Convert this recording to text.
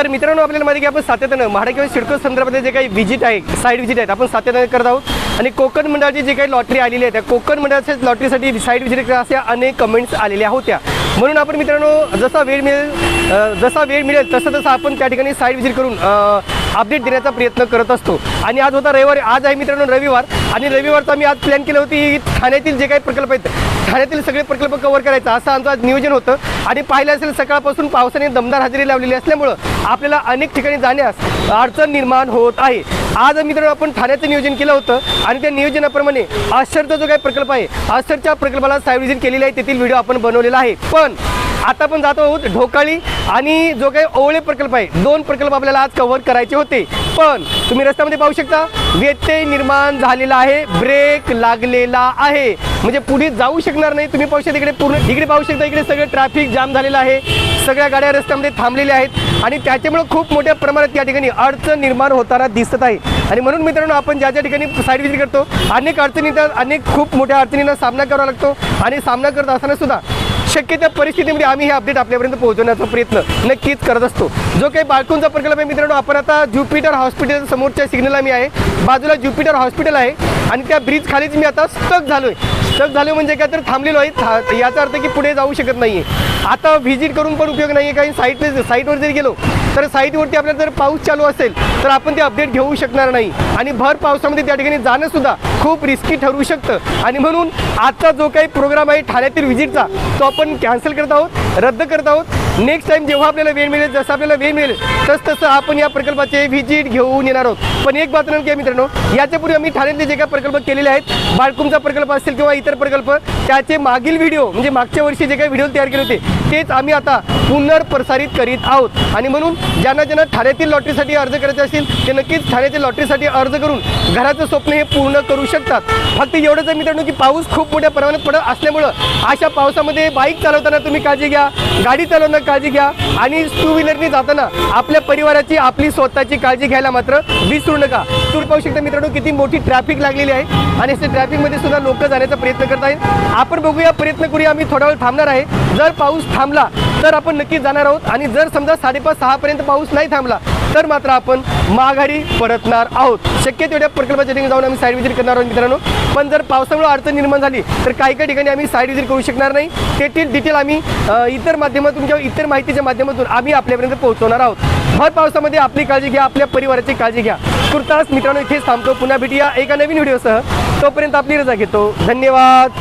तर मित्रांनो आपल्याला माहिती की आपण सातत्यानं म्हाडा किंवा सिडको संदर्भातले जे काही व्हिजिट आहे साईड विजिट आहेत आपण सातत्यानं करत आहोत. आणि कोकण मंडळाची जी काही लॉटरी आलेली आहे त्या कोकण मंडळाच्या लॉटरीसाठी साईड विजिट करा अशा अनेक कमेंट्स आलेल्या होत्या. म्हणून आपण मित्रांनो जसा वेळ मिळेल जसा वेळ मिळेल तसं तसं आपण त्या ठिकाणी साईड विजिट करून अपडेट देण्याचा प्रयत्न करत असतो. आणि आज होता रविवार आज आहे मित्रांनो रविवार. आणि रविवारचा मी आज प्लॅन केलं होती ठाण्यातील जे काही प्रकल्प आहेत ठाण्यातील सगळे प्रकल्प कव्हर करायचा असं आमचं आज नियोजन होतं. आणि पाहिलं असेल सकाळपासून पावसाने दमदार हजेरी लावलेली असल्यामुळं आपल्याला अनेक ठिकाणी जाण्यास अडचण निर्माण होत आहे. आज मित्रांनो आपण ठाण्याचं नियोजन केलं होतं. आणि त्या नियोजनाप्रमाणे आश्चर्यचा जो काही प्रकल्प आहे आश्चर्यच्या प्रकल्पाला साईड केलेली आहे तेथील व्हिडिओ आपण बनवलेला आहे. पण आता आपण जातो आहोत ढोकाळी आणि जो काही ओवळे प्रकल्प आहे दोन प्रकल्प आपल्याला आज कव्हर करायचे होते. पण तुम्ही रस्त्यामध्ये पाहू शकता व्यत्यय निर्माण झालेला आहे ब्रेक लागलेला आहे. म्हणजे पुढे जाऊ शकणार नाही तुम्ही पाहू शकता इकडे पूर्ण इकडे पाहू शकता इकडे सगळं ट्रॅफिक जाम झालेलं आहे. सगळ्या गाड्या रस्त्यामध्ये थांबलेल्या आहेत. आणि त्याच्यामुळे खूप मोठ्या प्रमाणात या ठिकाणी अडचण निर्माण होताना दिसत आहे. आणि म्हणून मित्रांनो आपण ज्या ज्या ठिकाणी साईड विजिट करतो अनेक अडचणी अनेक खूप मोठ्या अडचणींना सामना करावा लागतो. आणि सामना करत असताना सुद्धा शक्य त्या परिस्थितीमध्ये आम्ही हे अपडेट आपल्यापर्यंत पोहोचवण्याचा प्रयत्न नक्कीच करत असतो. जो काही बाळकूंचा प्रकल्प आहे मित्रांनो आपण आता ज्युपिटर हॉस्पिटल समोरच्या सिग्नलला मी आहे. बाजूला ज्युपिटर हॉस्पिटल आहे आणि त्या ब्रिज खालीच मी आता स्टक झालोय. स्टक झालो म्हणजे काय तर थांबलेलो आहे. था- याचा अर्थ की पुढे जाऊ शकत नाहीये. आता व्हिजिट करून पण उपयोग नाही आहे काही साईट साईटवर जरी गेलो तर साईटवरती आपल्याला जर पाऊस चालू असेल तर आपण ते अपडेट घेऊ शकणार नाही. आणि भर पावसामध्ये त्या ठिकाणी जाणंसुद्धा खूप रिस्की ठरू शकतं. आणि म्हणून आजचा जो काही प्रोग्राम आहे ठाण्यातील व्हिजिटचा तो आपण आपण कॅन्सल करत आहोत रद्द करत आहोत. नेक्स्ट टाइम जेव्हा आपल्याला वेळ मिळेल जसं आपल्याला वेळ मिळेल तस तसं आपण या प्रकल्पाचे व्हिजिट घेऊन येणार आहोत. पण एक बात नक्की मित्रांनो याच्यापूर्वी आम्ही ठाण्यातले जे काही प्रकल्प केलेले आहेत बाळकुमचा प्रकल्प असेल किंवा इतर प्रकल्प त्याचे मागील व्हिडिओ म्हणजे मागच्या वर्षी जे काही व्हिडिओ तयार केले होते तेच आम्ही आता पुनर्प्रसारित करीत आहोत. आणि म्हणून ज्यांना ज्यांना ठाण्यातील लॉटरीसाठी अर्ज करायचे असतील ते नक्कीच ठाण्यातील लॉटरीसाठी अर्ज करून घराचं स्वप्न हे पूर्ण करू शकतात. फक्त एवढंच आहे मित्रांनो की पाऊस खूप मोठ्या प्रमाणात पडत असल्यामुळं अशा पावसामध्ये बाईक चालवताना तुम्ही काळजी घ्या गाडी चालवताना काळजी घ्या. आणि टू व्हीलरनी जाताना आपल्या परिवाराची आपली स्वतःची काळजी घ्यायला मात्र विसरू नका. तुम्ही पाहू शकता मित्रांनो किती मोठी ट्रॅफिक लागलेली आहे. आणि असे ट्रॅफिकमध्ये सुद्धा लोक जाण्याचा प्रयत्न करत आहेत आपण बघूया प्रयत्न करूया. आम्ही थोडा वेळ थांबणार आहे. जर पाऊस थांबला तर आपण नक्कीच जाणार आहोत. आणि जर समजा साडेपाच सहापर्यंत पाऊस नाही थांबला तर मात्र आपण माघारी परतणार आहोत. शक्य तेवढ्या प्रकल्पाच्या ठिकाणी जाऊन आम्ही साईड विजिट करणार आहोत मित्रांनो. पण जर पावसामुळे अडचण निर्माण झाली तर काही काही ठिकाणी आम्ही साईड विजिट करू शकणार नाही. तेथील डिटेल आम्ही इतर माध्यमातून किंवा इतर माहितीच्या माध्यमातून आम्ही आपल्यापर्यंत पोहोचवणार आहोत. भर पावसामध्ये आपली काळजी घ्या आपल्या परिवाराची काळजी घ्या. तुर्तास मित्रांनो इथेच थांबतो. पुन्हा भेटूया एका नवीन व्हिडिओसह. तोपर्यंत आपली रजा घेतो. धन्यवाद.